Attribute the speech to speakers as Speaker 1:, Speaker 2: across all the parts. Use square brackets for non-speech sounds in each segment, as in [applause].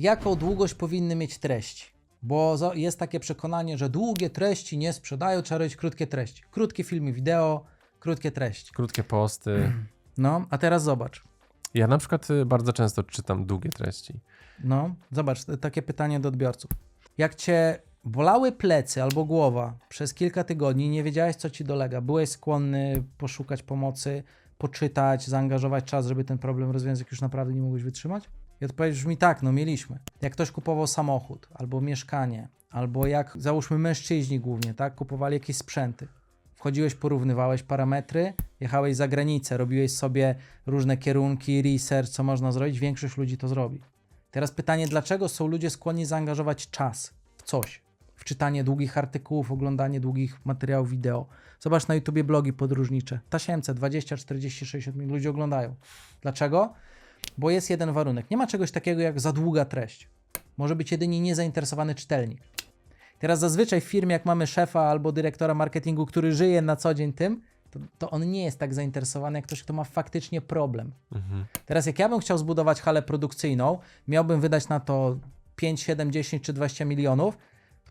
Speaker 1: Jaką długość powinny mieć treści? Bo jest takie przekonanie, że długie treści nie sprzedają, trzeba robić krótkie treści. Krótkie filmy wideo, krótkie treści.
Speaker 2: Krótkie posty. [clears throat]
Speaker 1: No, a teraz zobacz.
Speaker 2: Ja na przykład y, bardzo często czytam długie treści.
Speaker 1: No, zobacz, t- takie pytanie do odbiorców. Jak cię bolały plecy albo głowa przez kilka tygodni, nie wiedziałeś, co ci dolega, byłeś skłonny poszukać pomocy, poczytać, zaangażować czas, żeby ten problem rozwiązać, jak już naprawdę nie mogłeś wytrzymać? I odpowiedź brzmi tak, no mieliśmy. Jak ktoś kupował samochód, albo mieszkanie, albo jak, załóżmy mężczyźni głównie, tak, kupowali jakieś sprzęty. Wchodziłeś, porównywałeś parametry, jechałeś za granicę, robiłeś sobie różne kierunki, research, co można zrobić, większość ludzi to zrobi. Teraz pytanie, dlaczego są ludzie skłonni zaangażować czas w coś? W czytanie długich artykułów, oglądanie długich materiałów wideo. Zobacz na YouTubie blogi podróżnicze. Tasiemce, 20, 40, 60 minut ludzie oglądają. Dlaczego? Bo jest jeden warunek. Nie ma czegoś takiego jak za długa treść. Może być jedynie niezainteresowany czytelnik. Teraz zazwyczaj w firmie, jak mamy szefa albo dyrektora marketingu, który żyje na co dzień tym, to, to on nie jest tak zainteresowany jak ktoś, kto ma faktycznie problem.
Speaker 2: Mhm.
Speaker 1: Teraz jak ja bym chciał zbudować halę produkcyjną, miałbym wydać na to 5, 7, 10 czy 20 milionów,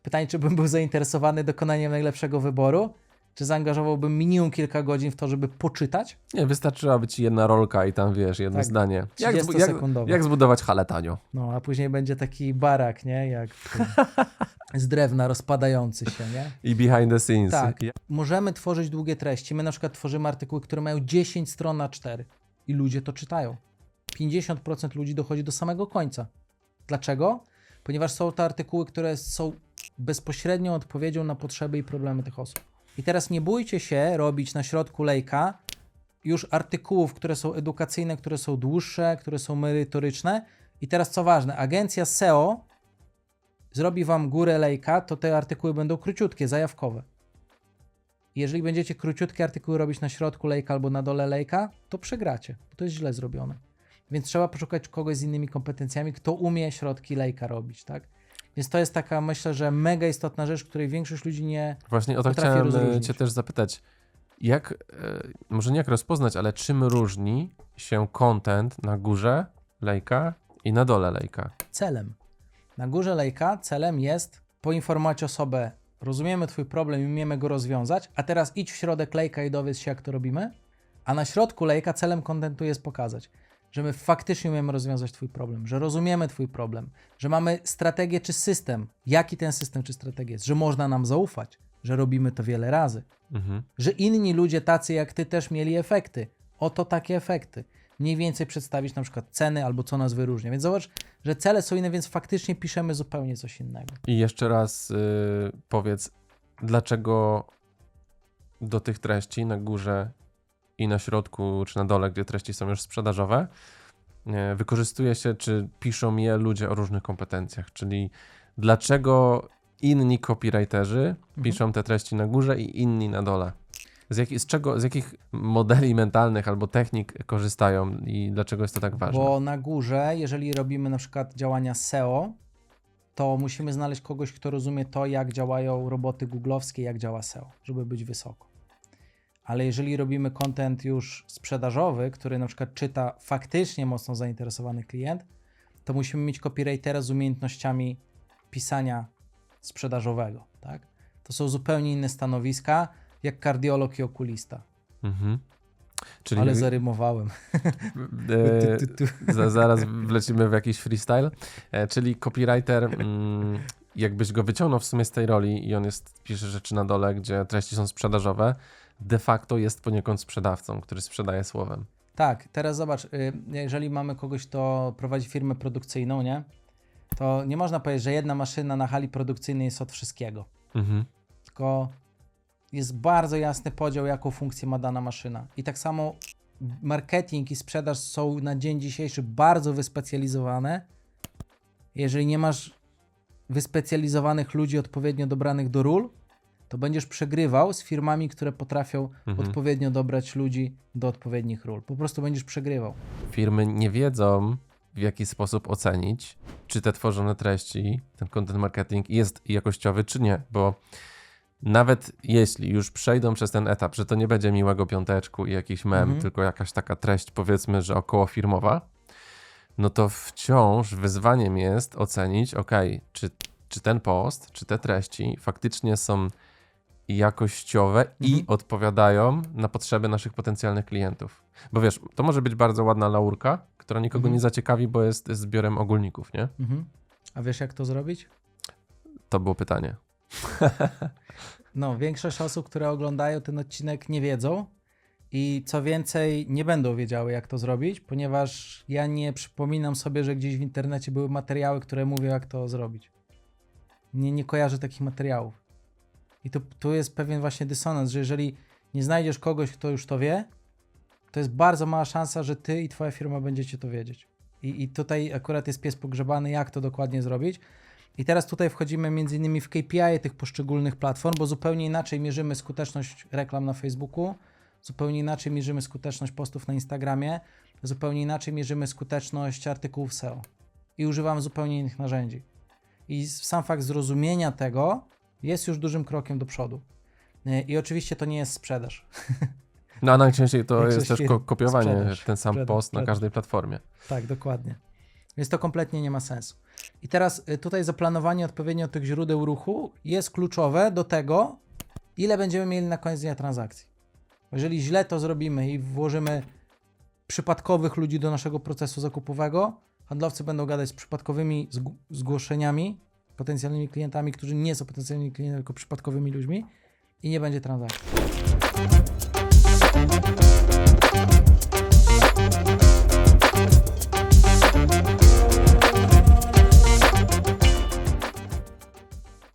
Speaker 1: pytanie, czy bym był zainteresowany dokonaniem najlepszego wyboru, czy zaangażowałbym minimum kilka godzin w to, żeby poczytać?
Speaker 2: Nie, wystarczyłaby ci jedna rolka i tam wiesz, jedno
Speaker 1: Tak,
Speaker 2: zdanie. Jak, zbu- jak,
Speaker 1: 30-sekundowe.
Speaker 2: jak zbudować halę tanio?
Speaker 1: No, a później będzie taki barak, nie? Jak [laughs] z drewna rozpadający się, nie?
Speaker 2: I behind the scenes.
Speaker 1: Tak. Możemy tworzyć długie treści. My na przykład tworzymy artykuły, które mają 10 stron na 4 i ludzie to czytają. 50% ludzi dochodzi do samego końca. Dlaczego? Ponieważ są to artykuły, które są bezpośrednią odpowiedzią na potrzeby i problemy tych osób. I teraz nie bójcie się robić na środku lejka już artykułów, które są edukacyjne, które są dłuższe, które są merytoryczne. I teraz co ważne, agencja SEO zrobi wam górę lejka, to te artykuły będą króciutkie, zajawkowe. Jeżeli będziecie króciutkie artykuły robić na środku lejka albo na dole lejka, to przegracie, bo to jest źle zrobione. Więc trzeba poszukać kogoś z innymi kompetencjami, kto umie środki lejka robić, tak? Więc to jest taka, myślę, że mega istotna rzecz, której większość ludzi nie.
Speaker 2: Właśnie o to chciałem e,
Speaker 1: rozróżnić.
Speaker 2: cię też zapytać. Jak, e, może nie jak rozpoznać, ale czym różni się content na górze lejka i na dole lejka?
Speaker 1: celem. Na górze lejka celem jest poinformować osobę, rozumiemy Twój problem i umiemy go rozwiązać, a teraz idź w środek lejka i dowiedz się, jak to robimy. A na środku lejka celem kontentu jest pokazać, że my faktycznie umiemy rozwiązać Twój problem, że rozumiemy Twój problem, że mamy strategię czy system, jaki ten system czy strategia jest, że można nam zaufać, że robimy to wiele razy,
Speaker 2: Mhm.
Speaker 1: że inni ludzie tacy jak Ty też mieli efekty. Oto takie efekty. Mniej więcej przedstawić na przykład ceny albo co nas wyróżnia. Więc zobacz, że cele są inne, więc faktycznie piszemy zupełnie coś innego.
Speaker 2: I jeszcze raz y, powiedz, dlaczego do tych treści na górze i na środku, czy na dole, gdzie treści są już sprzedażowe, e, wykorzystuje się, czy piszą je ludzie o różnych kompetencjach, czyli dlaczego inni copywriterzy piszą te treści na górze i inni na dole? Z, jak, z, czego, z jakich modeli mentalnych albo technik korzystają i dlaczego jest to tak ważne?
Speaker 1: Bo na górze, jeżeli robimy na przykład działania SEO, to musimy znaleźć kogoś, kto rozumie to, jak działają roboty googlowskie, jak działa SEO, żeby być wysoko. Ale jeżeli robimy content już sprzedażowy, który na przykład czyta faktycznie mocno zainteresowany klient, to musimy mieć copywritera z umiejętnościami pisania sprzedażowego. Tak? To są zupełnie inne stanowiska, jak kardiolog i okulista.
Speaker 2: Mhm. Czyli
Speaker 1: Ale zarymowałem. [laughs]
Speaker 2: e, zaraz wlecimy w jakiś freestyle. E, czyli copywriter, mm, jakbyś go wyciągnął w sumie z tej roli i on jest, pisze rzeczy na dole, gdzie treści są sprzedażowe, de facto jest poniekąd sprzedawcą, który sprzedaje słowem.
Speaker 1: Tak, teraz zobacz, y, jeżeli mamy kogoś, kto prowadzi firmę produkcyjną, nie? To nie można powiedzieć, że jedna maszyna na hali produkcyjnej jest od wszystkiego.
Speaker 2: Mhm.
Speaker 1: Tylko jest bardzo jasny podział, jaką funkcję ma dana maszyna. I tak samo marketing i sprzedaż są na dzień dzisiejszy bardzo wyspecjalizowane. Jeżeli nie masz wyspecjalizowanych ludzi odpowiednio dobranych do ról, to będziesz przegrywał z firmami, które potrafią
Speaker 2: Mhm.
Speaker 1: odpowiednio dobrać ludzi do odpowiednich ról. Po prostu będziesz przegrywał.
Speaker 2: Firmy nie wiedzą, w jaki sposób ocenić, czy te tworzone treści, ten content marketing jest jakościowy, czy nie, bo nawet jeśli już przejdą przez ten etap, że to nie będzie miłego piąteczku i jakiś mem,
Speaker 1: Mhm.
Speaker 2: tylko jakaś taka treść, powiedzmy, że około firmowa, no to wciąż wyzwaniem jest ocenić, ok, czy, czy ten post, czy te treści faktycznie są jakościowe i
Speaker 1: Mhm.
Speaker 2: odpowiadają na potrzeby naszych potencjalnych klientów. Bo wiesz, to może być bardzo ładna laurka, która nikogo
Speaker 1: Mhm.
Speaker 2: nie zaciekawi, bo jest zbiorem ogólników, nie?
Speaker 1: Mhm. A wiesz, jak to zrobić?
Speaker 2: To było pytanie. [laughs]
Speaker 1: No, większość osób, które oglądają ten odcinek, nie wiedzą. I co więcej, nie będą wiedziały, jak to zrobić, ponieważ ja nie przypominam sobie, że gdzieś w internecie były materiały, które mówią, jak to zrobić. Nie, nie kojarzę takich materiałów. I tu, tu jest pewien właśnie dysonans, że jeżeli nie znajdziesz kogoś, kto już to wie, to jest bardzo mała szansa, że ty i twoja firma będziecie to wiedzieć. I, I tutaj akurat jest pies pogrzebany, jak to dokładnie zrobić. I teraz tutaj wchodzimy między innymi w KPI tych poszczególnych platform, bo zupełnie inaczej mierzymy skuteczność reklam na Facebooku, zupełnie inaczej mierzymy skuteczność postów na Instagramie, zupełnie inaczej mierzymy skuteczność artykułów SEO. I używamy zupełnie innych narzędzi. I sam fakt zrozumienia tego jest już dużym krokiem do przodu. Yy, I oczywiście to nie jest sprzedaż. [laughs]
Speaker 2: No a najczęściej to jest też ko- kopiowanie,
Speaker 1: sprzedaż,
Speaker 2: ten sam
Speaker 1: sprzedaż,
Speaker 2: post na
Speaker 1: sprzedaż.
Speaker 2: każdej platformie.
Speaker 1: Tak, dokładnie. Więc to kompletnie nie ma sensu. I teraz y, tutaj zaplanowanie odpowiednio tych źródeł ruchu jest kluczowe do tego, ile będziemy mieli na koniec dnia transakcji. Jeżeli źle to zrobimy i włożymy przypadkowych ludzi do naszego procesu zakupowego, handlowcy będą gadać z przypadkowymi zgłoszeniami, potencjalnymi klientami, którzy nie są potencjalnymi klientami, tylko przypadkowymi ludźmi i nie będzie transakcji. Thank you.